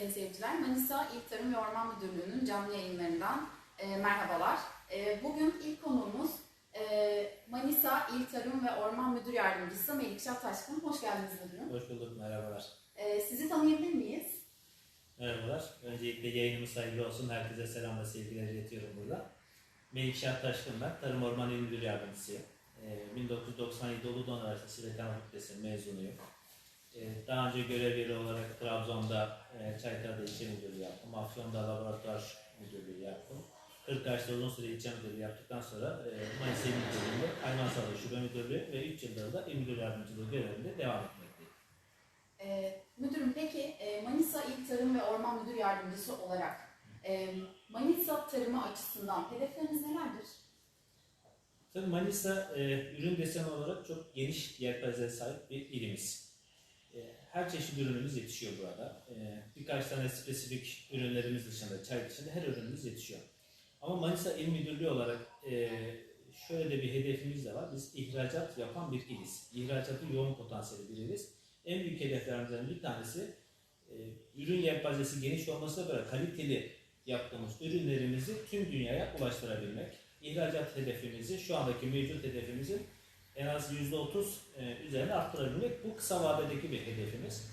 sayın seyirciler. Manisa İl Tarım ve Orman Müdürlüğü'nün canlı yayınlarından e, merhabalar. E, bugün ilk konuğumuz e, Manisa İl Tarım ve Orman Müdür Yardımcısı Melikşah Taşkın. Hoş geldiniz müdürüm. Hoş bulduk, merhabalar. E, sizi tanıyabilir miyiz? Merhabalar. Öncelikle yayınımız hayırlı olsun. Herkese selam ve sevgiler iletiyorum burada. Melikşah Taşkın ben, Tarım Orman İl Müdür Yardımcısıyım. Ee, 1997 Uludağ Üniversitesi Veteriner Fakültesi mezunuyum. Ee, Daha önce görev yeri olarak Trabzon'da e, Çaykar'da ilçe müdürlüğü yaptım. Afyon'da laboratuvar müdürlüğü yaptım. Kırklareli'de uzun süre ilçe müdürlüğü yaptıktan sonra e, Manisa İl Müdürlüğü'nde Hayvan Sağlığı Şube Müdürlüğü ve 3 yıldır da İl Müdür Yardımcılığı görevinde devam etmekteyim. E, müdürüm peki e, Manisa İl Tarım ve Orman Müdür Yardımcısı olarak e, Manisa tarımı açısından hedefleriniz nelerdir? Tabii Manisa e, ürün deseni olarak çok geniş yelpazeye sahip bir ilimiz. Her çeşit ürünümüz yetişiyor burada. E, birkaç tane spesifik ürünlerimiz dışında, çay dışında her ürünümüz yetişiyor. Ama Manisa İl Müdürlüğü olarak e, şöyle de bir hedefimiz de var. Biz ihracat yapan bir iliz. İhracatı yoğun potansiyeli bir iliz. En büyük hedeflerimizden bir tanesi e, ürün yelpazesi geniş olmasına göre kaliteli yaptığımız ürünlerimizi tüm dünyaya ulaştırabilmek. İhracat hedefimizi, şu andaki mevcut hedefimizin en az %30 e, üzerine arttırabilmek. Bu kısa vadedeki bir hedefimiz.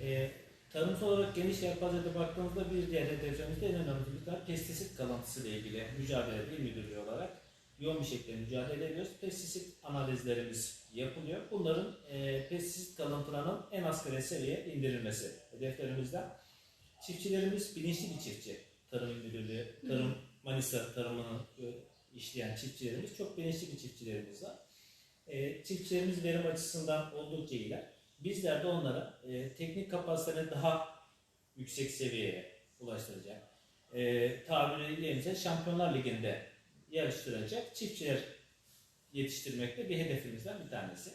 E, tarımsal olarak geniş yelpazede baktığımızda bir diğer hedefimiz de en önemli bir pestisit kalıntısı ile ilgili mücadele il müdürlüğü olarak yoğun bir şekilde mücadele ediyoruz. Pestisit analizlerimiz yapılıyor. Bunların e, pestisit kalıntılarının en asgari seviyeye indirilmesi hedeflerimizden. Çiftçilerimiz bilinçli bir çiftçi. Tarım Müdürlüğü, Tarım Manisa tarımını e, işleyen çiftçilerimiz çok bilinçli bir çiftçilerimiz var. E, çiftçilerimiz verim açısından oldukça iyiler. Bizler de onlara e, teknik kapasitelerini daha yüksek seviyeye ulaştıracak. E, tabirlerimize Şampiyonlar Ligi'nde yarıştıracak çiftçiler yetiştirmekte bir hedefimizden bir tanesi.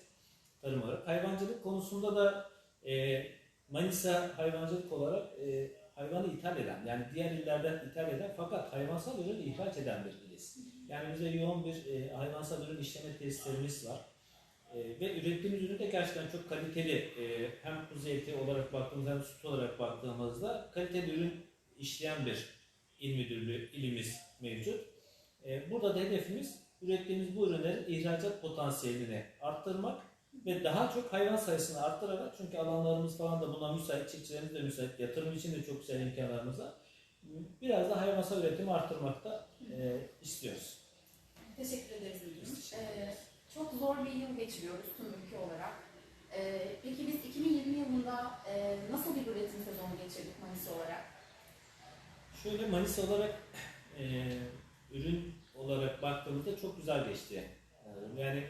Tarım olarak. Hayvancılık konusunda da e, Manisa hayvancılık olarak e, hayvanı ithal eden, yani diğer illerden ithal eden fakat hayvansal ürün ihraç eden bir. Yani bize yoğun bir e, hayvansal ürün işleme tesislerimiz var. E, ve ürettiğimiz ürün de gerçekten çok kaliteli. E, hem kuzu eti olarak baktığımızda hem süt olarak baktığımızda kaliteli ürün işleyen bir il müdürlüğü ilimiz mevcut. E, burada da hedefimiz ürettiğimiz bu ürünlerin ihracat potansiyelini arttırmak ve daha çok hayvan sayısını arttırarak çünkü alanlarımız falan da buna müsait, çiftçilerimiz de müsait, yatırım için de çok güzel imkanlarımız var. Biraz da hayvansal üretimi arttırmakta e, istiyoruz. Teşekkür ederiz müdürüm. Biz teşekkür E, çok zor bir yıl geçiriyoruz tüm ülke olarak. E, peki biz 2020 yılında e, nasıl bir üretim sezonu geçirdik Manisa olarak? Şöyle Manisa olarak e, ürün olarak baktığımızda çok güzel geçti. E, Yani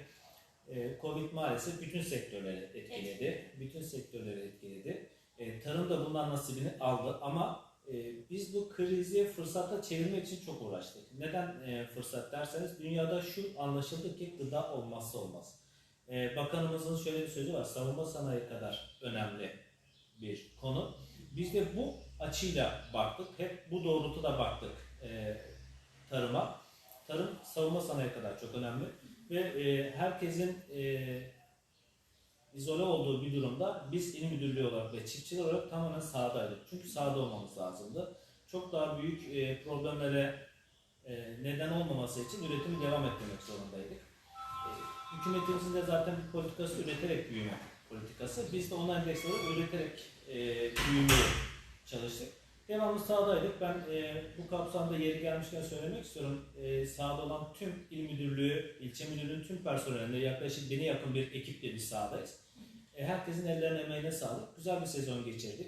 e, Covid maalesef bütün sektörleri etkiledi. Bütün sektörleri etkiledi. E, tarım da bundan nasibini aldı ama e, biz bu krizi fırsata çevirmek için çok uğraştık. Neden e, fırsat derseniz dünyada şu anlaşıldı ki gıda olmazsa olmaz. E, bakanımızın şöyle bir sözü var. Savunma sanayi kadar önemli bir konu. Biz de bu açıyla baktık. Hep bu doğrultuda baktık e, tarıma. Tarım savunma sanayi kadar çok önemli. Ve e, herkesin izole olduğu bir durumda biz il müdürlüğü olarak ve çiftçiler olarak tamamen sahadaydık. Çünkü sahada olmamız lazımdı. Çok daha büyük e, problemlere e, neden olmaması için üretimi devam ettirmek zorundaydık. E, hükümetimizin de zaten bir politikası üreterek büyüme politikası. Biz de ona endeksli olarak üreterek e, büyümeye çalıştık. Devamlı sahadaydık. Ben e, bu kapsamda yeri gelmişken söylemek istiyorum. E, sahada olan tüm il müdürlüğü, ilçe müdürlüğünün tüm personelinde yaklaşık bine yakın bir ekiple biz sahadayız. E, herkesin ellerine emeğine sağlık. Güzel bir sezon geçirdik.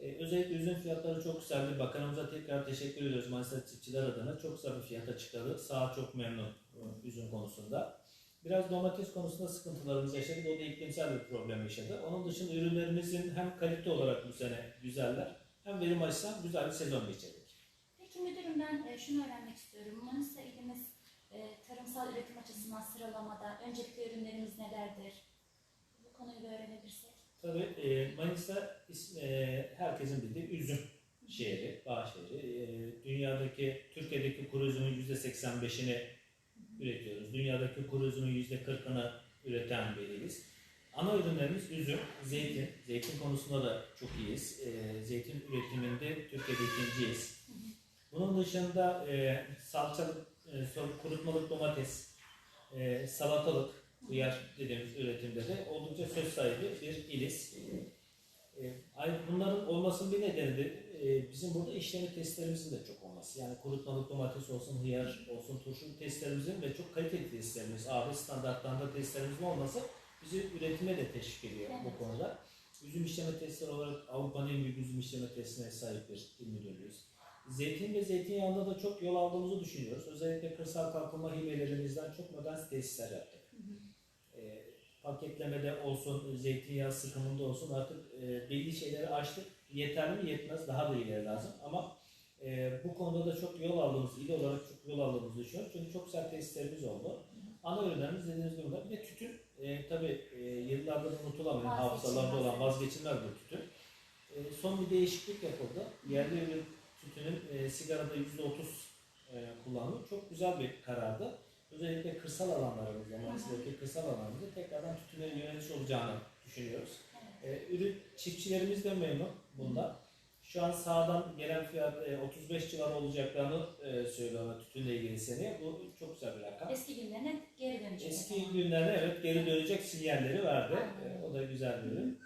E, özellikle üzüm fiyatları çok güzeldi. Bakanımıza tekrar teşekkür ediyoruz Manisa çiftçiler adına. Çok güzel bir fiyata çıkardı. Saha çok memnun e, üzüm konusunda. Biraz domates konusunda sıkıntılarımız yaşadık. O da iklimsel bir problem yaşadı. Onun dışında ürünlerimizin hem kalite olarak bu sene güzeller hem verim açısından güzel bir sezon geçirdik. Peki müdürüm ben e, şunu öğrenmek istiyorum. Manisa ilimiz e, tarımsal üretim açısından sıralamada öncelikli ürünlerimiz nelerdir? Konuyu da öğrenebilirsek. Tabii e, Manisa e, herkesin bildiği üzüm şehri, bağ. E, dünyadaki, Türkiye'deki kuru üzümün %85'ini üretiyoruz. Dünyadaki kuru üzümün %40'ını üreten bir iliz. ana ürünlerimiz üzüm, zeytin. Zeytin konusunda da çok iyiyiz. Zeytin üretiminde Türkiye'de ikinciyiz. Bunun dışında salçalık, kurutmalık domates, salatalık, hıyar dediğimiz üretimde de oldukça söz sahibi bir iliz. E, bunların olmasının bir nedeni de e, bizim burada işleme testlerimizin de çok olması. Yani kurutmalık domates olsun, hıyar olsun, turşu testlerimizin ve çok kaliteli testlerimiz, AB standartlarında testlerimizin olması bizi üretime de teşvik ediyor Evet. bu konuda. Üzüm işleme testleri olarak Avrupa'nın en büyük üzüm işleme testine sahip bir il müdürlüğüyüz. Zeytin ve zeytinyağında da çok yol aldığımızı düşünüyoruz. Özellikle kırsal kalkınma hibelerimizden çok modern tesisler yaptık. Paketlemede olsun, zeytinyağı sıkımında olsun artık e, belli şeyleri aştık. Yeterli mi? Yetmez. Daha da ileri lazım. Ama e, bu konuda da çok yol aldığımız, il olarak çok yol aldığımızı düşünüyoruz. Çünkü çok sert tesislerimiz oldu. Ana ürünlerimiz dediğiniz bunlar. Bir de tütün. E, tabii e, yıllardır unutulamayan, hafızalarda olan vazgeçilmez bir tütün. E, son bir değişiklik yapıldı. Yerli ürün tütünün e, sigarada %30 e, kullanımı çok güzel bir karardı. Özellikle kırsal alanlarımızda, Manisa'daki kırsal alanlarımızda tekrardan tütüne yöneliş olacağını düşünüyoruz. E, ürün çiftçilerimiz de memnun bundan. Şu an sağdan gelen fiyat e, 35 civarı olacaklarını e, söylüyorlar tütünle ilgili seneye. Bu çok güzel bir rakam. Eski günlerine geri dönecek. Eski günlerde evet geri dönecek sinyalleri verdi. E, o da güzel bir ürün.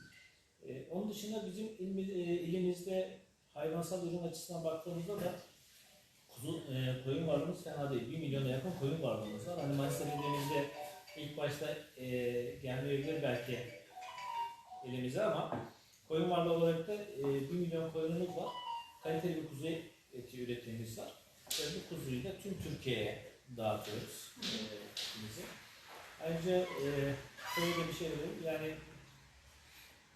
E, onun dışında bizim ilmi- e, ilimizde hayvansal ürün açısından baktığımızda da kuzu, e, koyun varlığımız fena değil. 1 milyona yakın koyun varlığımız var. Hani Manisa dediğimizde ilk başta e, gelmeyebilir belki elimize ama koyun varlığı olarak da e, 1 milyon koyunumuz var. Kaliteli bir kuzu eti üretimimiz var. Ve bu kuzuyu da tüm Türkiye'ye dağıtıyoruz. E. Ayrıca e, şöyle bir şey dedim yani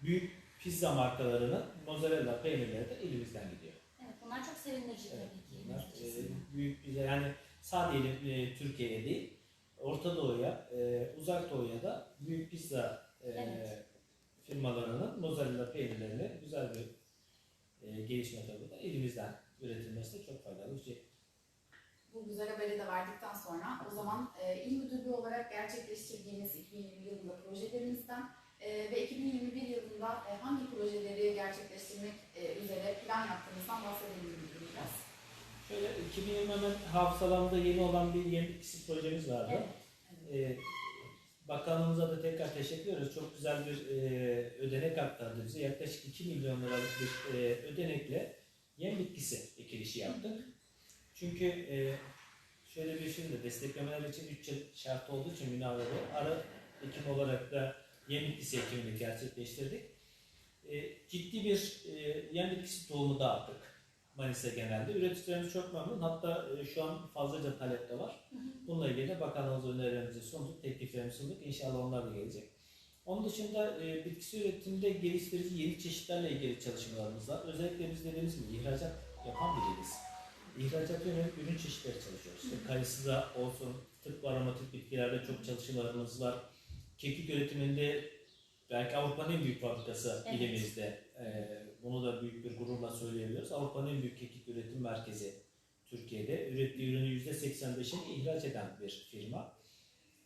büyük pizza markalarının mozzarella peynirleri de elimizden gidiyor. Evet, bunlar çok sevindirici tabii ki. Bunlar ilimiz açısından. e, büyük pizza yani sadece e, Türkiye'ye değil Orta Doğu'ya, e, Uzak Doğu'ya da büyük pizza e, Evet. firmalarının mozzarella peynirlerini güzel bir e, gelişme tabii da elimizden üretilmesi de çok faydalı bir şey. Bu güzel haberi de verdikten sonra o zaman e, il müdürlüğü olarak gerçekleştirdiğiniz 2020 yılında projelerinizden e, ve 2021 yılında e, hangi projeleri gerçekleştirmek e, üzere plan yaptığınızdan bahsedelim. Şöyle 2020 hemen hafızalarımda yeni olan bir yeni ikisi projemiz vardı. Evet. Ee, bakanlığımıza da tekrar teşekkür ediyoruz. Çok güzel bir e, ödenek aktardı bize. Yaklaşık 2 milyon liralık bir e, ödenekle yem bitkisi ekilişi yaptık. Çünkü e, şöyle bir şey de desteklemeler için 3 yıl şart olduğu için münavvede ara ekim olarak da yem bitkisi ekimini gerçekleştirdik. E, ciddi bir e, yem bitkisi tohumu dağıttık Manisa genelde. Üreticilerimiz çok memnun. Hatta e, şu an fazlaca talep de var. Bununla ilgili de bakanlığımıza önerilerimizi sunduk, tekliflerimizi sunduk. İnşallah onlar da gelecek. Onun dışında e, bitkisi üretiminde geliştirici yeni çeşitlerle ilgili çalışmalarımız var. Özellikle biz dediğimiz gibi ihracat yapan biriyiz. İhracat yönelik ürün çeşitleri çalışıyoruz. İşte kayısıda olsun, tıp aromatik bitkilerde çok çalışmalarımız var. Kekik üretiminde belki Avrupa'nın en büyük fabrikası Evet. ilimizde. E, bunu da büyük bir gururla söyleyebiliyoruz. Avrupa'nın en büyük kekik üretim merkezi Türkiye'de. Ürettiği ürünün %85'ini ihraç eden bir firma.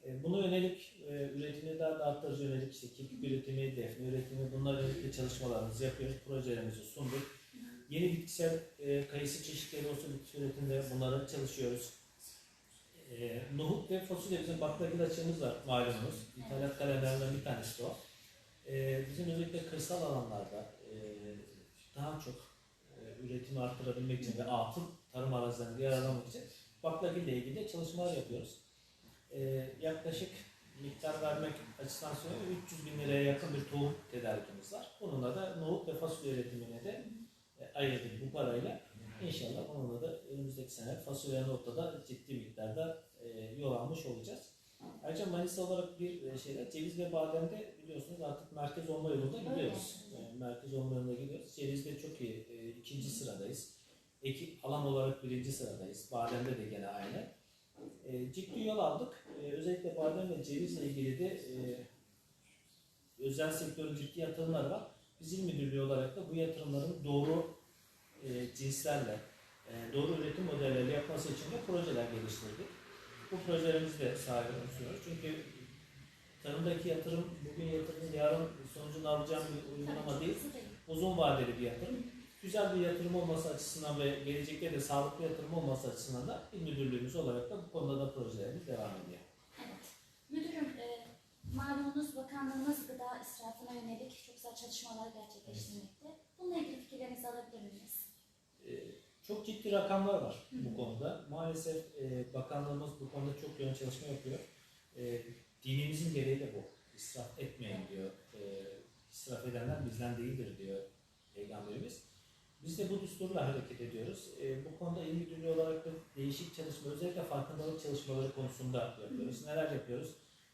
E, Buna yönelik e, üretimi daha da arttırıcı yönelik işte kekik üretimi, defne üretimi bunlar yönelik çalışmalarımızı yapıyoruz. Projelerimizi sunduk. Yeni bitkisel e, kayısı çeşitleri olsun bitki üretiminde bunlara çalışıyoruz. E, nohut ve fasulye bizim baklagil açığımız var malumunuz. İthalat kalemlerinden bir tanesi de o. E, bizim özellikle kırsal alanlarda e, daha çok e, üretimi arttırabilmek için ve atıl tarım arazilerini yararlamak için baklagil ile ilgili çalışmalar yapıyoruz. E, yaklaşık miktar vermek açısından söylüyorum 300 bin liraya yakın bir tohum tedarikimiz var. Bununla da nohut ve fasulye üretimine de e, ayırdık bu parayla. İnşallah bununla da önümüzdeki sene fasulye nohutta da ciddi miktarda e, yol almış olacağız. Ayrıca Manisa olarak bir e, şeyde ceviz ve bademde biliyorsunuz artık merkez olma yolunda gidiyoruz. E, merkez olma yolunda gidiyoruz. Cevizde çok iyi e, ikinci sıradayız. Eki, alan olarak birinci sıradayız. Bademde de gene aynı. E, ciddi yol aldık. E, özellikle badem ve cevizle ilgili de e, özel sektörün ciddi yatırımları var. Biz il müdürlüğü olarak da bu yatırımların doğru e, cinslerle, e, doğru üretim modelleri yapması için de projeler geliştirdik. Bu projelerimizi de sahip sunuyoruz. Çünkü tarımdaki yatırım bugün yatırım yarın sonucunu alacağım bir uygulama değil. Uzun vadeli bir yatırım. Güzel bir yatırım olması açısından ve gelecekte de sağlıklı yatırım olması açısından da il müdürlüğümüz olarak da bu konuda da projelerimiz devam ediyor. Evet. Müdürüm, e, malumunuz bakanlığımız gıda israfına yönelik çok güzel çalışmalar gerçekleştirmekte. Bununla ilgili fikirlerinizi alabilir miyiz? Ee, Çok ciddi rakamlar var bu konuda. Maalesef e, bakanlığımız bu konuda çok yoğun çalışma yapıyor. E, dinimizin gereği de bu. İsraf etmeyin diyor. E, israf edenler bizden değildir diyor Peygamberimiz. Biz de bu düsturla hareket ediyoruz. E, bu konuda il müdürlüğü olarak da değişik çalışma, özellikle farkındalık çalışmaları konusunda yapıyoruz. Neler yapıyoruz?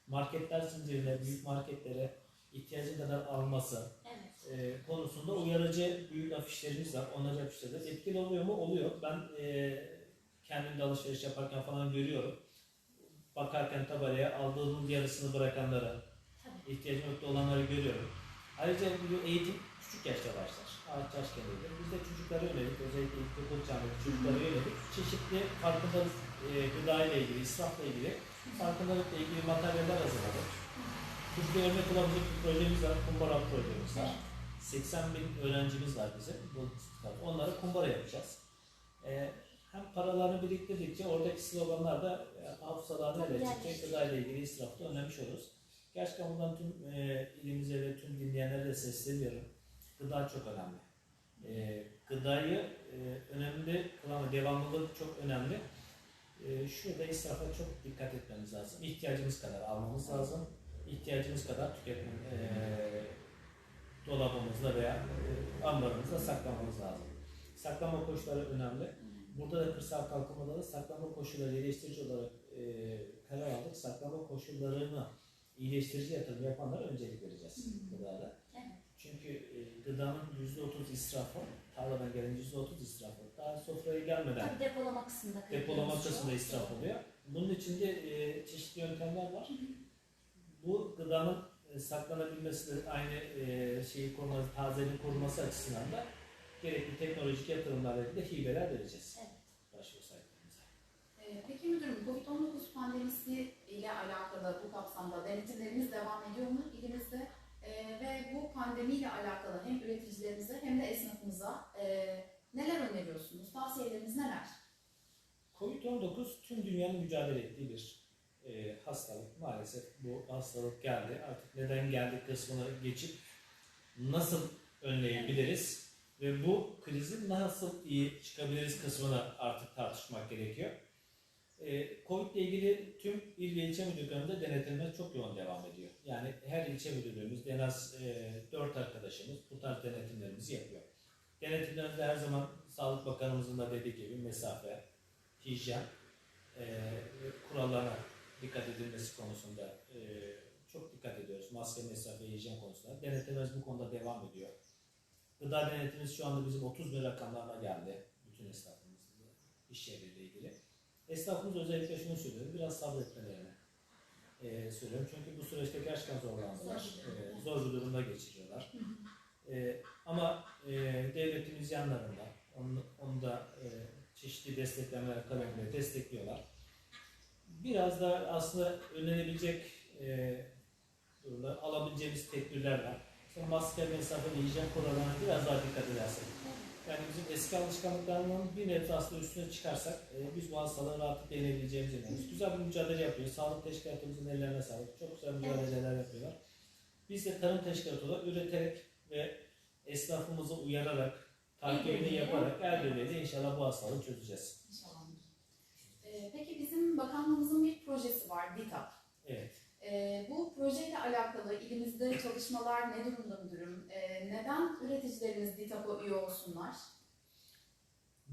Marketler zincirine, büyük marketlere ihtiyacı kadar alması, Evet. E, konusunda uyarıcı büyük afişlerimiz var. Onları afişlerde etkili oluyor mu? Oluyor. Ben e, kendim de alışveriş yaparken falan görüyorum. Bakarken tabelaya aldığımın yarısını bırakanları, Tabii. ihtiyacı yokta olanları görüyorum. Ayrıca bu eğitim küçük yaşta başlar. Ağaç yaş geliyor. Biz de çocuklara yönelik, özellikle ilkokul çağındaki çocuklara yönelik çeşitli farkındalık e, gıda ile ilgili, israfla ilgili farkındalıkla ilgili materyaller hazırladık. Türkiye örnek olabilecek bir projemiz var, kumbara projemiz var. 80 bin öğrencimiz var bizim. Onlara kumbara yapacağız. Ee, hem paralarını biriktirdikçe oradaki sloganlar da e, hafızalarına çıkacak gıda ile ilgili israfta önlemiş oluruz. Gerçekten buradan tüm e, ilimize ve tüm dinleyenlere de sesleniyorum. Gıda çok önemli. E, gıdayı e, önemli kılan devamlılık çok önemli. E, şurada israfa çok dikkat etmemiz lazım. İhtiyacımız kadar almamız lazım. İhtiyacımız kadar tüketmem, e, dolabımızda veya e, ambarımızda saklamamız lazım. Saklama koşulları önemli. Burada da kırsal kalkınmada da saklama koşulları iyileştirici olarak e, karar aldık. Saklama koşullarını iyileştirici yatırım yapanlara öncelik vereceğiz gıdada. Çünkü e, gıdanın %30 israfı, tarladan gelen %30 israfı, daha sofraya gelmeden Tabii depolama kısmında depolama kısmında israf oluyor. Bunun için de e, çeşitli yöntemler var. Bu gıdanın saklanabilmesi de aynı e, şeyi koruması, tazeliğin korunması açısından da gerekli teknolojik yatırımlarla ilgili hibeler vereceğiz. Evet. Başvuru sahiplerimize. Peki müdürüm, COVID-19 pandemisi ile alakalı bu kapsamda denetimlerimiz devam ediyor mu ilimizde? Ee, ve bu pandemiyle alakalı hem üreticilerimize hem de esnafımıza e, neler öneriyorsunuz? Tavsiyeleriniz neler? Covid-19 tüm dünyanın mücadele ettiği bir e, hastalık. Maalesef bu hastalık geldi. Artık neden geldi kısmını geçip nasıl önleyebiliriz ve bu krizi nasıl iyi çıkabiliriz kısmını artık tartışmak gerekiyor. E, Covid ile ilgili tüm il ve ilçe müdürlüklerinde denetimler çok yoğun devam ediyor. Yani her ilçe müdürlüğümüzde en az e, 4 arkadaşımız bu tarz denetimlerimizi yapıyor. Denetimlerimizde her zaman Sağlık Bakanımızın da dediği gibi mesafe, hijyen e, kurallarına dikkat edilmesi konusunda e, çok dikkat ediyoruz. Maske, mesafe, hijyen konusunda. Denetimimiz bu konuda devam ediyor. Gıda denetimimiz şu anda bizim 30 bin rakamlarına geldi. Bütün esnafımızla, iş yeriyle ilgili. Esnafımız özellikle şunu söylüyor, biraz sabretmelerini e, söylüyorum. Çünkü bu süreçte gerçekten zorlandılar. Zor. E, zor bir durumda geçiriyorlar. E, ama e, devletimiz yanlarında. Onu, onu da e, çeşitli desteklemeler kalemle destekliyorlar. Biraz da aslında önlenebilecek e, durumda alabileceğimiz tedbirler var. İşte maske, mesafe, hijyen kurallarına biraz daha dikkat edersek. Yani bizim eski alışkanlıklarının bir nebze aslında üstüne çıkarsak e, biz bu hastalığı rahatlıkla yenebileceğimize inanıyoruz. Güzel bir mücadele yapıyoruz. Sağlık teşkilatımızın ellerine sağlık. Çok güzel mücadeleler yapıyorlar. Biz de tarım teşkilatı olarak üreterek ve esnafımızı uyararak, takibini yaparak el birliğiyle inşallah bu hastalığı çözeceğiz. İnşallah. Ee, peki bizim bakanlığımızın bir projesi var, DİTAP. Evet. Ee, bu projeyle alakalı ilimizde çalışmalar ne durumda müdürüm? Ee, neden üreticilerimiz DİTAP'a üye olsunlar?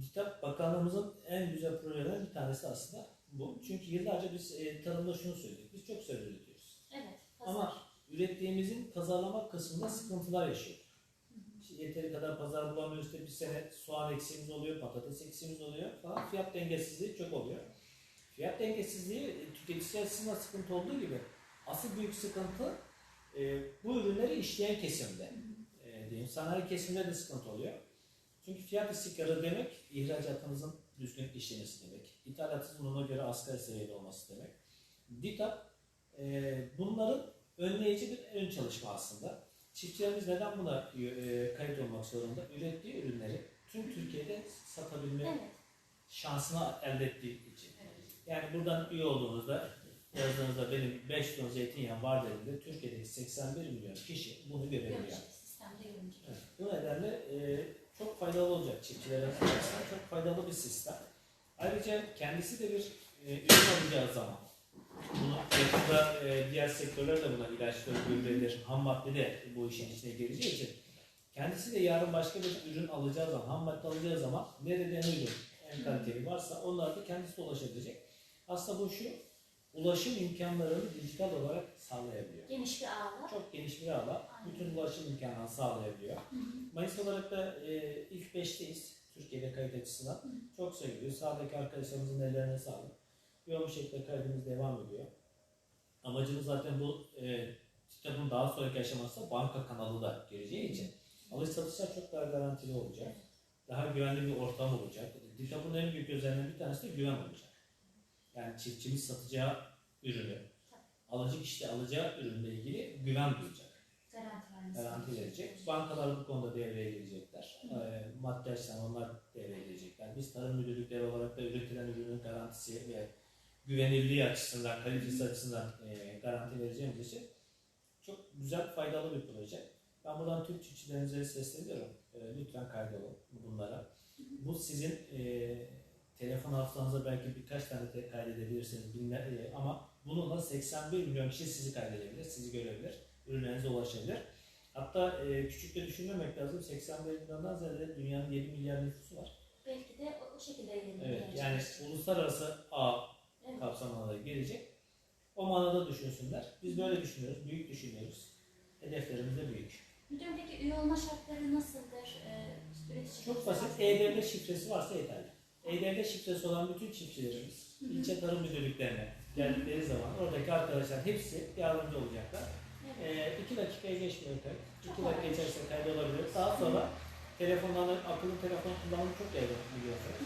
Kitap Bakanlığımızın en güzel projelerinden bir tanesi aslında bu. Çünkü yıllarca biz e, tarımda şunu söyledik. Biz çok güzel üretiyoruz. Evet. Ama ürettiğimizin pazarlama kısmında sıkıntılar yaşıyoruz. Yeteri kadar pazar bulamıyoruz. İşte bir sene soğan eksiğimiz oluyor, patates eksiğimiz oluyor falan. Fiyat dengesizliği çok oluyor. Fiyat dengesizliği e, tüketici açısından sıkıntı olduğu gibi asıl büyük sıkıntı e, bu ürünleri işleyen kesimde. E, diyeyim. Sanayi kesimde de sıkıntı oluyor. Çünkü fiyat istikrarı demek ihracatımızın düzgün işlemesi demek. İthalatımızın ona göre asgari seviyede olması demek. DİTAP e, bunların önleyici bir ön çalışma aslında. Çiftçilerimiz neden buna e, kayıt olmak zorunda? Ürettiği ürünleri tüm Türkiye'de satabilme Evet. şansını elde ettiği için. Evet. Yani buradan üye olduğunuzda yazdığınızda benim 5 ton zeytinyağım var dediğinde Türkiye'deki 81 milyon kişi bunu görebiliyor. Evet. Bu nedenle e, çok faydalı olacak çiftçilere açısından çok faydalı bir sistem. Ayrıca kendisi de bir e, ürün alacağı zaman bunu yakında e, diğer sektörler de buna ilaçlar, gübredir, ham madde de bu işin içine gireceği için kendisi de yarın başka bir ürün alacağı zaman, ham madde alacağı zaman nereden ürün en kaliteli varsa onlar da kendisi ulaşabilecek. Aslında bu şu, ulaşım imkanlarını dijital olarak sağlayabiliyor. Geniş bir ağla. Çok geniş bir alan, bütün ulaşım imkanını sağlayabiliyor. Mayıs olarak da e, ilk 5'teyiz Türkiye'de kayıt açısından. Çok sayılıyor. Sağdaki arkadaşlarımızın ellerine sağlık. Yoğun bir şekilde kaydımız devam ediyor. Amacımız zaten bu e, kitabın daha sonraki aşamasında banka kanalı da gireceği için alış satışlar çok daha garantili olacak. Daha güvenli bir ortam olacak. Kitabın en büyük özelliğinden bir tanesi de güven olacak. Yani çiftçimiz satacağı ürünü, alıcı kişi alacağı ürünle ilgili güven duyacak garanti verecek. Bankalar bu konuda devreye girecekler. E, maddi açıdan onlar devreye girecekler. Biz tarım müdürlükleri olarak da üretilen ürünün garantisi ve güvenilirliği açısından, kalitesi açısından e, garanti vereceğimiz için çok güzel, faydalı bir proje. Ben buradan tüm çiftçilerimize sesleniyorum. E, lütfen kaydolun bunlara. Bu sizin e, telefon hafızanıza belki birkaç tane de kaydedebilirsiniz bilmem, e, ama bununla 81 milyon kişi sizi kaydedebilir, sizi görebilir ürünlerinize ulaşabilir. Hatta e, küçük de düşünmemek lazım. 81 milyondan ziyade dünyanın 7 milyar nüfusu var. Belki de o, şekilde yayınlanıyor. Evet, yani uluslararası ağ Evet. kapsamına da girecek. O manada düşünsünler. Biz böyle düşünüyoruz, büyük düşünüyoruz. Hedeflerimiz de büyük. Müdürüm peki üye olma şartları nasıldır? Ee, Çok basit. E-Devlet şifresi varsa yeterli. E-Devlet şifresi olan bütün çiftçilerimiz Hı hı. ilçe tarım müdürlüklerine geldikleri zaman oradaki arkadaşlar hepsi yardımcı olacaklar. Evet. E, iki dakikaya geçmiyor. Çok İki dakika içerisinde kaydolabilir. Daha sonra telefonlarla, akıllı telefon kullanımı çok yaygın biliyorsunuz.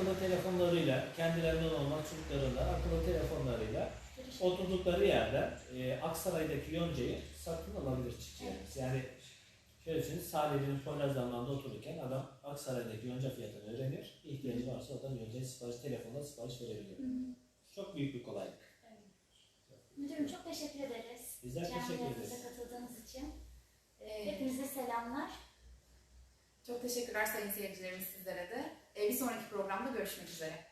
Akıllı telefonlarıyla, kendilerinden olmaz çocuklarıyla, akıllı telefonlarıyla oturdukları yerden e, Aksaray'daki yoncayı satın alabilir çiftçilerimiz. Yani şöyle düşünün, Salih'in Poyraz'dan otururken adam Aksaray'daki yonca fiyatını öğrenir. İhtiyacı varsa oradan yoncayı sipariş, telefonla sipariş verebiliyor. Hı hı. Çok büyük bir kolaylık. Müdürüm çok teşekkür ederiz. Bizler teşekkür ederiz. katıldığınız için. Ee. Hepinize selamlar. Çok teşekkürler sayın seyircilerimiz sizlere de. E, bir sonraki programda görüşmek üzere.